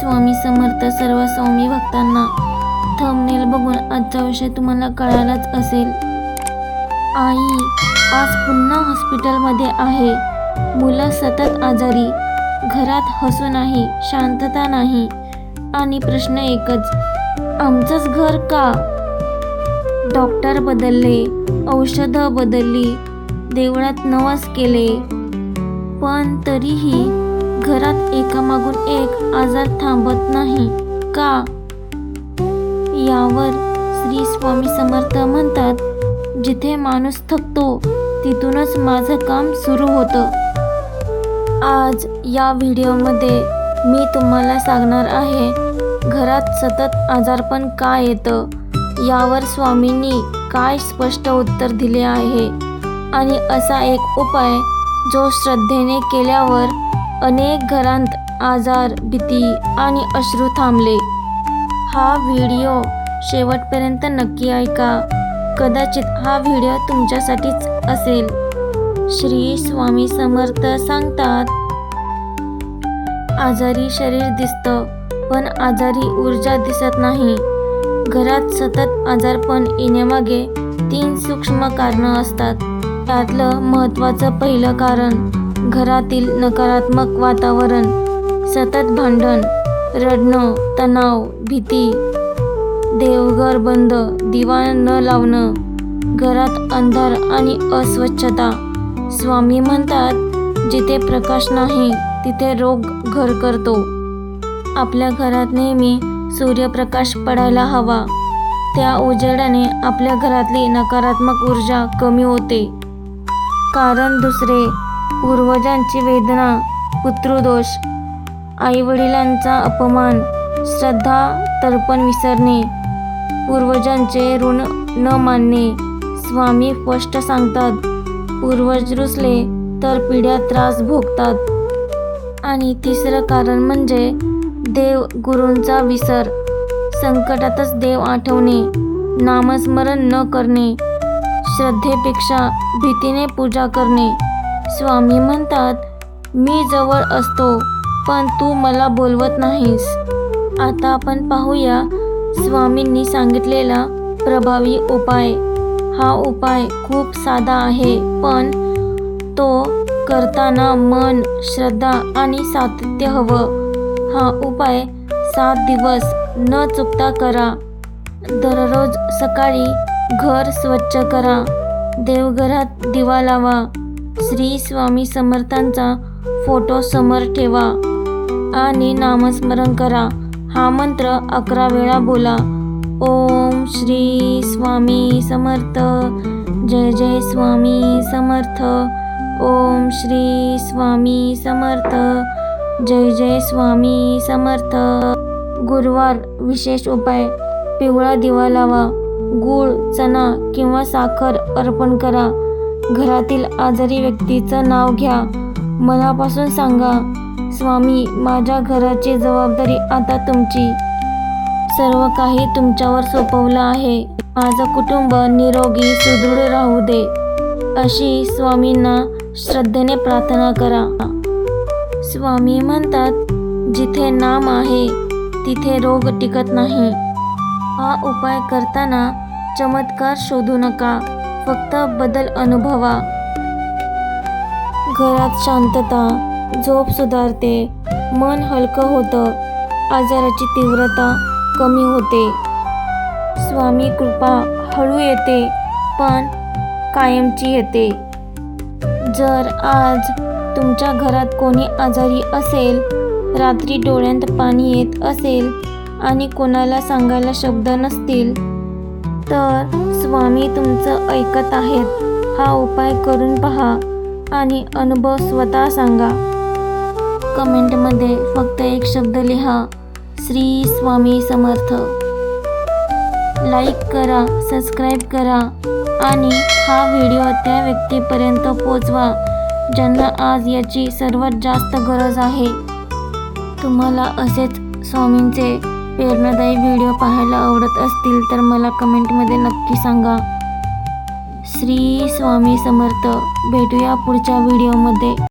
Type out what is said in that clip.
स्वामी समर्थ सर्व स्वामी भक्तांना थंबनेल बघून आजचा विषय तुम्हाला कळालाच असेल. आई आज पुन्हा हॉस्पिटलमध्ये आहे. मुलं सतत आजारी. घरात हसू नाही शांतता नाही आणि प्रश्न एकच आमचंच घर का? डॉक्टर बदलले औषधं बदलली देवळात नवस केले. पण तरीही घरात एकामागून एक आजार थांबत नाही का? यावर श्री स्वामी समर्थ म्हणतात जिथे माणूस थकतो तिथूनच माझं काम सुरू होतं. आज या व्हिडिओमध्ये मी तुम्हाला सांगणार आहे घरात सतत आजारपण का येतं? यावर स्वामींनी काय स्पष्ट उत्तर दिले आहे? आणि असा एक उपाय जो श्रद्धेने केल्यावर अनेक घरांत आजार भीती आणि अश्रू थांबले. हा व्हिडिओ शेवटपर्यंत नक्की ऐका. कदाचित हा व्हिडिओ तुमच्यासाठीच असेल. श्री स्वामी समर्थ सांगतात आजारी शरीर दिसतं पण आजारी ऊर्जा दिसत नाही. घरात सतत आजारपण येण्यामागे तीन सूक्ष्म कारणं असतात. त्यातलं महत्त्वाचं पहिलं कारण घरातील नकारात्मक वातावरण सतत भांडण रडणं तणाव भीती देवघर बंद दिवा न लावणं घरात अंधार आणि अस्वच्छता. स्वामी म्हणतात जिथे प्रकाश नाही तिथे रोग घर करतो. आपल्या घरात नेहमी सूर्यप्रकाश पडायला हवा. त्या उजेडाने आपल्या घरातली नकारात्मक ऊर्जा कमी होते. कारण दुसरे पूर्वजांची वेदना पुत्रदोष आईवडिलांचा अपमान श्रद्धा तर्पण विसरणे पूर्वजांचे ऋण न मानणे स्वामी स्पष्ट सांगतात पूर्वज रुसले तर पिढ्या त्रास भोगतात. आणि तिसरं कारण म्हणजे देव गुरूंचा विसर संकटातच देव आठवणे नामस्मरण न करणे श्रद्धेपेक्षा भीतीने पूजा करणे. स्वामी म्हणतात मी जवळ असतो पण तू मला बोलवत नाहीस. आता आपण पाहूया स्वामींनी सांगितलेला प्रभावी उपाय. हा उपाय खूप साधा आहे पण तो करताना मन श्रद्धा आणि सातत्य हवं. हा उपाय सात दिवस न चुकता करा. दररोज सकाळी घर स्वच्छ करा. देवघरात दिवा लावा. श्री स्वामी समर्थांचा फोटो समोर ठेवा आणि नामस्मरण करा. हा मंत्र अकरा वेळा बोला. ओम श्री स्वामी समर्थ. जय जय स्वामी समर्थ. ओम श्री स्वामी समर्थ. जय जय स्वामी समर्थ. गुरुवार विशेष उपाय. पिवळा दिवा लावा. गूळ चणा किंवा साखर अर्पण करा. घरातील आजारी व्यक्तीचं नाव घ्या. मनापासून सांगा स्वामी माझ्या घराची जबाबदारी आता तुमची. सर्व काही तुमच्यावर सोपवलं आहे. माझं कुटुंब निरोगी सुदृढ राहू दे. अशी स्वामींना श्रद्धेने प्रार्थना करा. स्वामी म्हणतात जिथे नाम आहे तिथे रोग टिकत नाही. हा उपाय करताना चमत्कार शोधू नका. फक्त बदल अनुभवा. घरात शांतता झोप सुधारते मन हलकं होतं आजाराची तीव्रता कमी होते. स्वामी कृपा हळू येते पण कायमची येते. जर आज तुमच्या घरात कोणी आजारी असेल रात्री डोळ्यांत पाणी येत असेल आणि कोणाला सांगायला शब्द नसतील तर स्वामी तुमचं ऐकत आहेत. हा उपाय करून पहा आणि अनुभव स्वतः सांगा. कमेंटमध्ये फक्त एक शब्द लिहा. श्री स्वामी समर्थ. लाईक करा सबस्क्राईब करा आणि हा व्हिडिओ त्या व्यक्तीपर्यंत पोचवा ज्यांना आज याची सर्वात जास्त गरज आहे. तुम्हाला असेच स्वामींचे प्रेरणादायी व्हिडिओ पाहायला आवडत असतील तर मला कमेंटमध्ये नक्की सांगा. श्री स्वामी समर्थ. भेटूया पुढच्या व्हिडिओमध्ये.